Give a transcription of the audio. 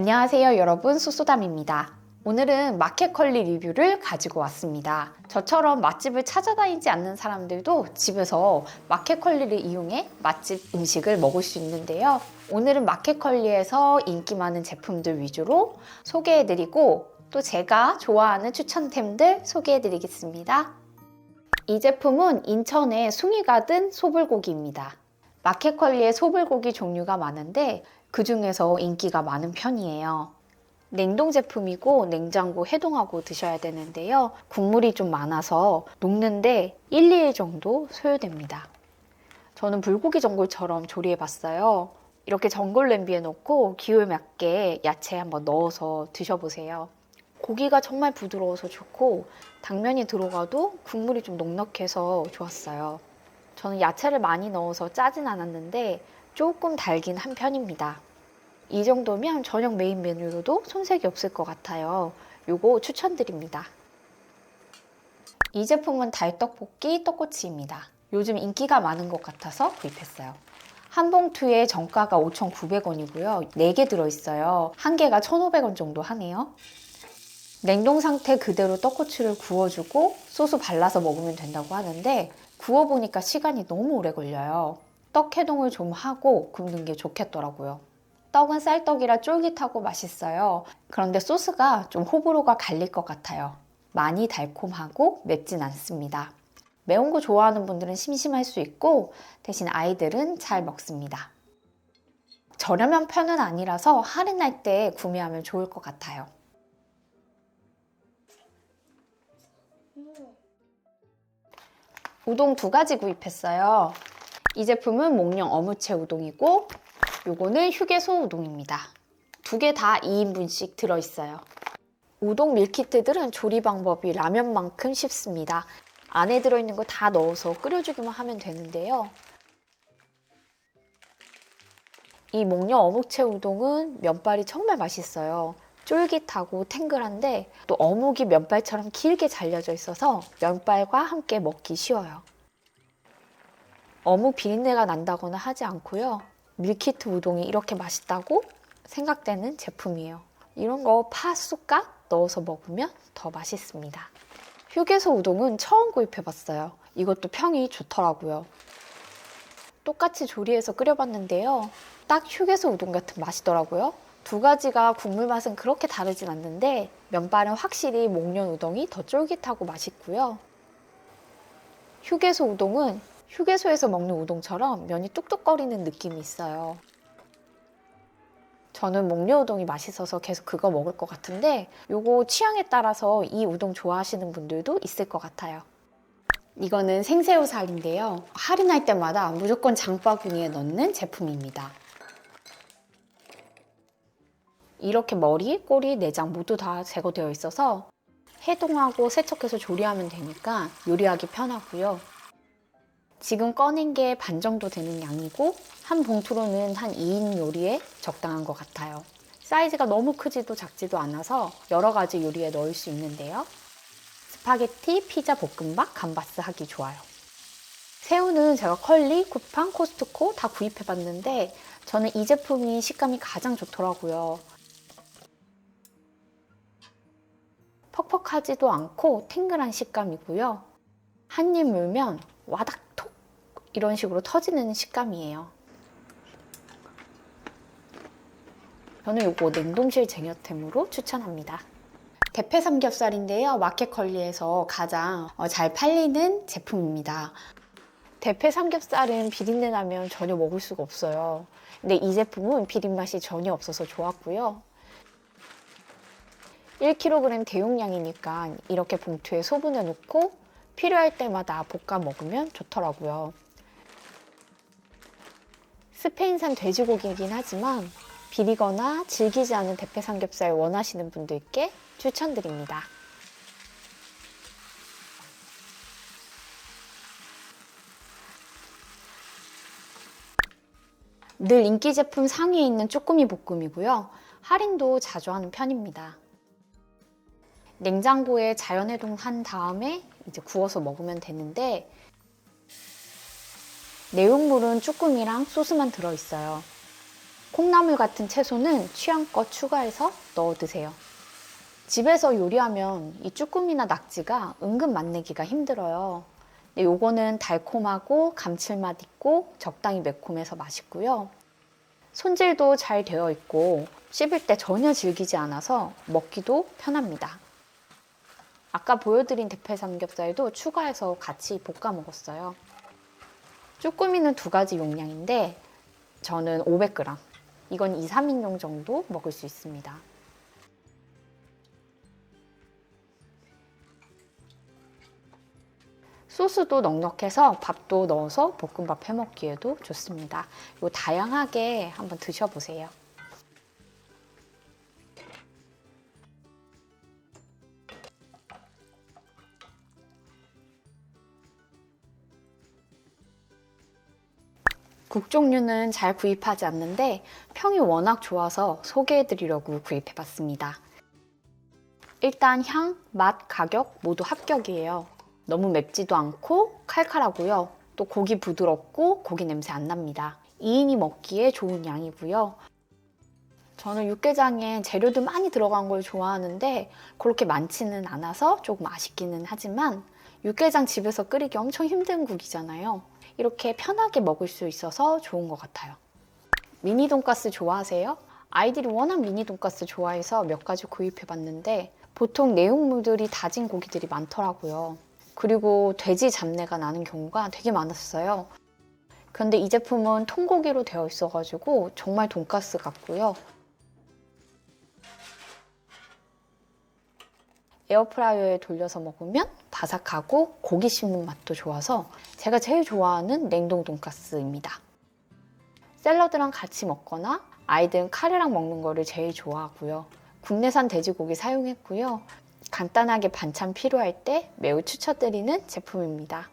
안녕하세요 여러분 소소담입니다. 오늘은 마켓컬리 리뷰를 가지고 왔습니다. 저처럼 맛집을 찾아다니지 않는 사람들도 집에서 마켓컬리를 이용해 맛집 음식을 먹을 수 있는데요. 오늘은 마켓컬리에서 인기 많은 제품들 위주로 소개해드리고 또 제가 좋아하는 추천템들 소개해드리겠습니다. 이 제품은 인천의 숭이가 든 소불고기입니다. 마켓컬리에 소불고기 종류가 많은데 그 중에서 인기가 많은 편이에요. 냉동 제품이고 냉장고 해동하고 드셔야 되는데요. 국물이 좀 많아서 녹는데 1, 2일 정도 소요됩니다. 저는 불고기 전골처럼 조리해 봤어요. 이렇게 전골 냄비에 넣고 기호에 맞게 야채 한번 넣어서 드셔보세요. 고기가 정말 부드러워서 좋고 당면이 들어가도 국물이 좀 넉넉해서 좋았어요. 저는 야채를 많이 넣어서 짜진 않았는데 조금 달긴 한 편입니다. 이 정도면 저녁 메인 메뉴로도 손색이 없을 것 같아요. 요거 추천드립니다. 이 제품은 달떡볶이 떡꼬치입니다. 요즘 인기가 많은 것 같아서 구입했어요. 한 봉투에 정가가 5,900원이고요. 4개 들어있어요. 한 개가 1,500원 정도 하네요. 냉동 상태 그대로 떡꼬치를 구워주고 소스 발라서 먹으면 된다고 하는데 구워보니까 시간이 너무 오래 걸려요. 떡 해동을 좀 하고 굽는 게 좋겠더라고요. 떡은 쌀떡이라 쫄깃하고 맛있어요. 그런데 소스가 좀 호불호가 갈릴 것 같아요. 많이 달콤하고 맵진 않습니다. 매운 거 좋아하는 분들은 심심할 수 있고 대신 아이들은 잘 먹습니다. 저렴한 편은 아니라서 할인할 때 구매하면 좋을 것 같아요. 우동 두 가지 구입했어요. 이 제품은 몽룡 어무채 우동이고 요거는 휴게소 우동입니다. 두 개 다 2인분씩 들어있어요. 우동 밀키트들은 조리 방법이 라면만큼 쉽습니다. 안에 들어있는 거 다 넣어서 끓여주기만 하면 되는데요. 이 몽룡 어묵채 우동은 면발이 정말 맛있어요. 쫄깃하고 탱글한데 또 어묵이 면발처럼 길게 잘려져 있어서 면발과 함께 먹기 쉬워요. 어묵 비린내가 난다거나 하지 않고요. 밀키트 우동이 이렇게 맛있다고 생각되는 제품이에요. 이런 거 파, 쑥갓 넣어서 먹으면 더 맛있습니다. 휴게소 우동은 처음 구입해봤어요. 이것도 평이 좋더라고요. 똑같이 조리해서 끓여봤는데요. 딱 휴게소 우동 같은 맛이더라고요. 두 가지가 국물 맛은 그렇게 다르진 않는데 면발은 확실히 목련 우동이 더 쫄깃하고 맛있고요. 휴게소 우동은 휴게소에서 먹는 우동처럼 면이 뚝뚝거리는 느낌이 있어요. 저는 목련 우동이 맛있어서 계속 그거 먹을 것 같은데 요거 취향에 따라서 이 우동 좋아하시는 분들도 있을 것 같아요. 이거는 생새우살인데요. 할인할 때마다 무조건 장바구니에 넣는 제품입니다. 이렇게 머리, 꼬리, 내장 모두 다 제거되어 있어서 해동하고 세척해서 조리하면 되니까 요리하기 편하고요. 지금 꺼낸 게 반 정도 되는 양이고 한 봉투로는 한 2인 요리에 적당한 것 같아요. 사이즈가 너무 크지도 작지도 않아서 여러 가지 요리에 넣을 수 있는데요. 스파게티, 피자, 볶음밥, 감바스 하기 좋아요. 새우는 제가 컬리, 쿠팡, 코스트코 다 구입해봤는데 저는 이 제품이 식감이 가장 좋더라고요. 퍽퍽하지도 않고 탱글한 식감이고요. 한 입 물면 와닥 톡 이런 식으로 터지는 식감이에요. 저는 이거 냉동실 쟁여템으로 추천합니다. 대패 삼겹살인데요. 마켓컬리에서 가장 어, 잘 팔리는 제품입니다. 대패 삼겹살은 비린내 나면 전혀 먹을 수가 없어요. 근데 이 제품은 비린 맛이 전혀 없어서 좋았고요. 1kg 대용량이니까 이렇게 봉투에 소분해 놓고 필요할 때마다 볶아 먹으면 좋더라고요. 스페인산 돼지고기이긴 하지만 비리거나 질기지 않은 대패 삼겹살 원하시는 분들께 추천드립니다. 늘 인기 제품 상위에 있는 쭈꾸미 볶음이고요. 할인도 자주 하는 편입니다. 냉장고에 자연 해동한 다음에 이제 구워서 먹으면 되는데 내용물은 쭈꾸미랑 소스만 들어있어요. 콩나물 같은 채소는 취향껏 추가해서 넣어 드세요. 집에서 요리하면 이 쭈꾸미나 낙지가 은근 맛내기가 힘들어요. 근데 요거는 달콤하고 감칠맛 있고 적당히 매콤해서 맛있고요. 손질도 잘 되어 있고 씹을 때 전혀 질기지 않아서 먹기도 편합니다. 아까 보여드린 대패 삼겹살도 추가해서 같이 볶아 먹었어요. 쭈꾸미는 두 가지 용량인데 저는 500g. 이건 2, 3인용 정도 먹을 수 있습니다. 소스도 넉넉해서 밥도 넣어서 볶음밥 해 먹기에도 좋습니다. 요 다양하게 한번 드셔보세요. 국 종류는 잘 구입하지 않는데 평이 워낙 좋아서 소개해드리려고 구입해봤습니다. 일단 향, 맛, 가격 모두 합격이에요. 너무 맵지도 않고 칼칼하고요. 또 고기 부드럽고 고기 냄새 안 납니다. 2인이 먹기에 좋은 양이고요. 저는 육개장에 재료도 많이 들어간 걸 좋아하는데 그렇게 많지는 않아서 조금 아쉽기는 하지만 육개장 집에서 끓이기 엄청 힘든 국이잖아요. 이렇게 편하게 먹을 수 있어서 좋은 것 같아요. 미니 돈가스 좋아하세요? 아이들이 워낙 미니 돈가스 좋아해서 몇 가지 구입해 봤는데 보통 내용물들이 다진 고기들이 많더라고요. 그리고 돼지 잡내가 나는 경우가 되게 많았어요. 그런데 이 제품은 통고기로 되어 있어가지고 정말 돈가스 같고요. 에어프라이어에 돌려서 먹으면 바삭하고 고기 씹는 맛도 좋아서 제가 제일 좋아하는 냉동 돈가스입니다. 샐러드랑 같이 먹거나 아이들은 카레랑 먹는 거를 제일 좋아하고요. 국내산 돼지고기 사용했고요. 간단하게 반찬 필요할 때 매우 추천드리는 제품입니다.